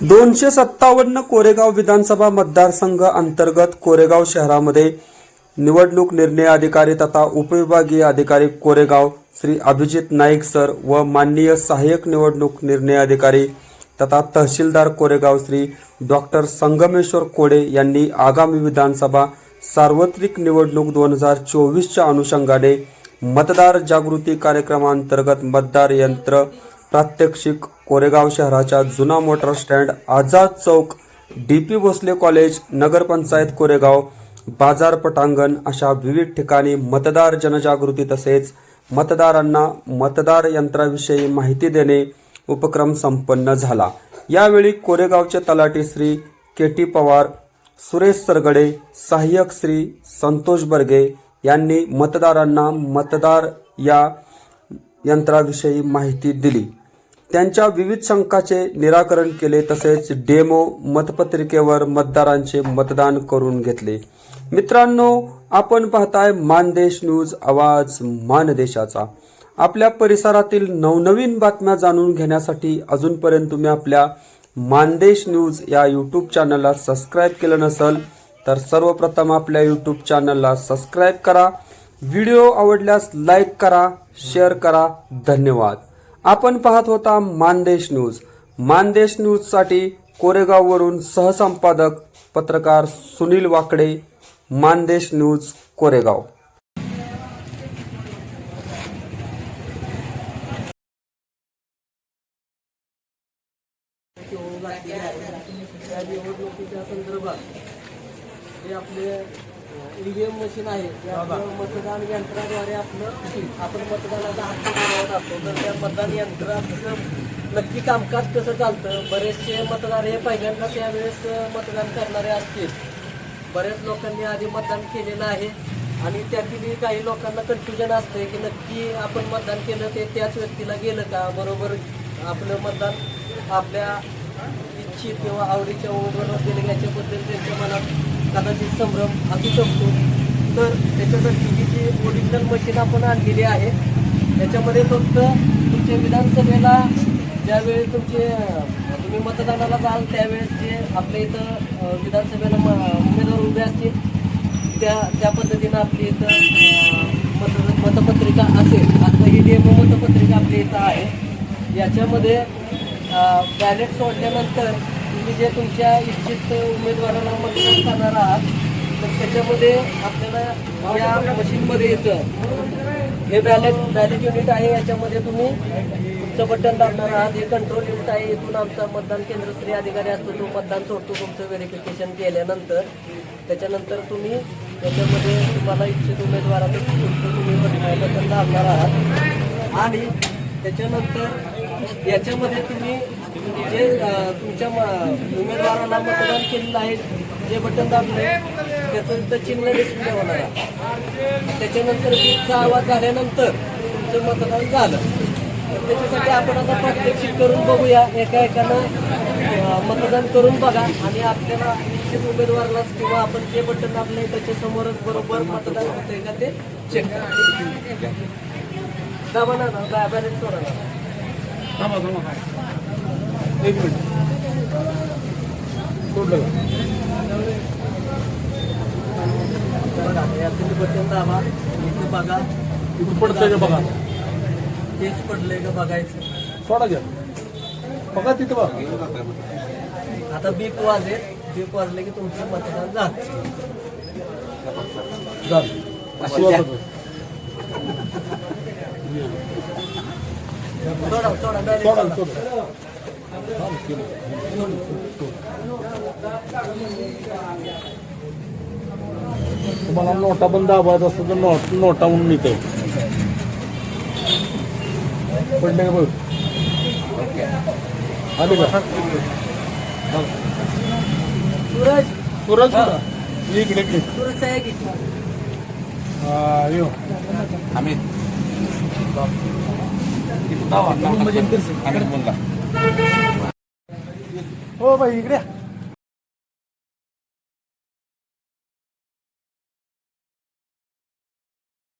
दोनशे सत्तावन्न कोरेगाव विधानसभा मतदारसंघ अंतर्गत कोरेगाव शहरामध्ये निवडणूक निर्णय अधिकारी तथा उपविभागीय अधिकारी कोरेगाव श्री अभिजित नाईक सर व माननीय सहाय्यक निवडणूक निर्णय अधिकारी तथा तहसीलदार कोरेगाव श्री डॉक्टर संगमेश्वर कोडे यांनी आगामी विधानसभा सार्वत्रिक निवडणूक दोन हजार चोवीसच्या अनुषंगाने मतदार जागृती कार्यक्रमांतर्गत मतदार यंत्र प्रात्यक्षिक कोरेगाव शहराच्या जुना motor stand Azad Chowk D P Bhosale college नगरपंचायत कोरेगाव बाजार पटांगण अशा विविध ठिकाणी मतदार जनजागृती तसेच मतदारांना मतदार यंत्राविषयी माहिती देणे उपक्रम संपन्न झाला. यावेळी कोरेगावचे तलाठी श्री के टी पवार सुरेश सरगडे सहाय्यक श्री संतोष बर्गे यांनी मतदारांना मतदार या यंत्राविषयी माहिती दिली. त्यांच्या विविध शंकाचे निराकरण केले तसेच डेमो मतपत्रिकेवर मतदारांचे मतदान करून घेतले. मित्रांनो आपण पाहताय मानदेश न्यूज आवाज मानदेशाचा. आपल्या परिसरातील नवनवीन बातम्या जाणून घेण्यासाठी अजूनपर्यंत तुम्ही आपल्या मानदेश न्यूज या यूट्यूब चॅनलला सबस्क्राईब केलं नसेल तर सर्वप्रथम आपल्या यूट्यूब चॅनलला सबस्क्राईब करा. व्हिडिओ आवडल्यास लाईक करा शेअर करा. धन्यवाद. आपण पाहत होता मानदेश न्यूज. मानदेश न्यूजसाठी कोरेगाववरून सहसंपादक पत्रकार सुनील वाकडे मानदेश न्यूज कोरेगाव. या निवडणुकीच्या संदर्भात हे आपले ईव्हीएम मशीन आहे. आपलं मतदान यंत्राद्वारे आपलं आपण मतदानाचा हक्क मिळवत असतो. तर त्या मतदान यंत्राचं नक्की कामकाज कसं चालतं? बरेचसे मतदार हे पहिल्यांदाच यावेळेस मतदान करणारे असतील. बऱ्याच लोकांनी आधी मतदान केलेलं आहे आणि त्यातील काही लोकांना कन्फ्युजन असते की नक्की आपण मतदान केलं ते त्याच व्यक्तीला गेलं का? बरोबर आपलं मतदान आपल्या इच्छित किंवा आवडीच्या उमेदवाराला दिलं याच्याबद्दल त्यांच्या मनात कदाचित संभ्रम असू शकतो. तर त्याच्यासाठी ही जी ओरिजिनल मशीन आपण आणलेली आहे त्याच्यामध्ये फक्त तुमच्या विधानसभेला ज्यावेळी तुमचे तुम्ही मतदानाला जाल त्यावेळेस जे आपल्या इथं विधानसभेला म- उमेदवार उभे असतील त्या त्या पद्धतीनं आपली इथं मत मतपत्रिका असेल. आता ही डेमो मतपत्रिका आपल्या इथं आहे. याच्यामध्ये बॅलेट सोडल्यानंतर तुम्ही जे तुमच्या इच्छित उमेदवाराला मतदान करणार आहात तर त्याच्यामध्ये आपल्याला या मशीनमध्ये येतं. हे बॅलेट बॅलेट युनिट आहे याच्यामध्ये तुम्ही तुमचं बटन दाबणार आहात. हे कंट्रोल युनिट आहे इथून आमचा मतदान केंद्र स्त्री अधिकारी असतो तो मतदान सोडतो तुमचं व्हेरिफिकेशन केल्यानंतर. त्याच्यानंतर तुम्ही त्याच्यामध्ये तुम्हाला इच्छित उमेदवाराचं तुमचं तुम्ही बटन दाबणार आहात. आणि त्याच्यानंतर याच्यामध्ये तुम्ही जे तुमच्या म- उमेदवाराला मतदान केलेलं आहे जे बटन दाबले त्याचं चिन्ह डिस्प्ले होणार त्याच्यानंतर बीटचा आवाज झाल्यानंतर तुमचं मतदान झालं. तर त्याच्यासाठी आपण आता प्रात्यक्षिक करून बघूया. एका एकानं मतदान करून बघा. आणि आपल्याला निश्चित उमेदवारालाच किंवा आपण जे बटन दाबले त्याच्या समोरच बरोबर मतदान होतंय का ते चेक करा. दाबा ना दाबा बॅलेन्स सोडा ना. थांबा थांबा एक मिनिट. सोडलं? बघा इथं पडतंय का बघा? तेच पडलंय का बघायचं. सोडा घ्या. बघा तिथं बघा. आता बीप वाजेल. बीप वाजले की तुमचं मतदान झालं. झालं. तुम्हाला नोटा पण दाबायचं असतं तर नोट नोटा म्हणून येते पडले का बघ? आले का. सूरज. सूरज? ये इकडे इकडे. सूरज साहेब इथं. हो भाई इकडे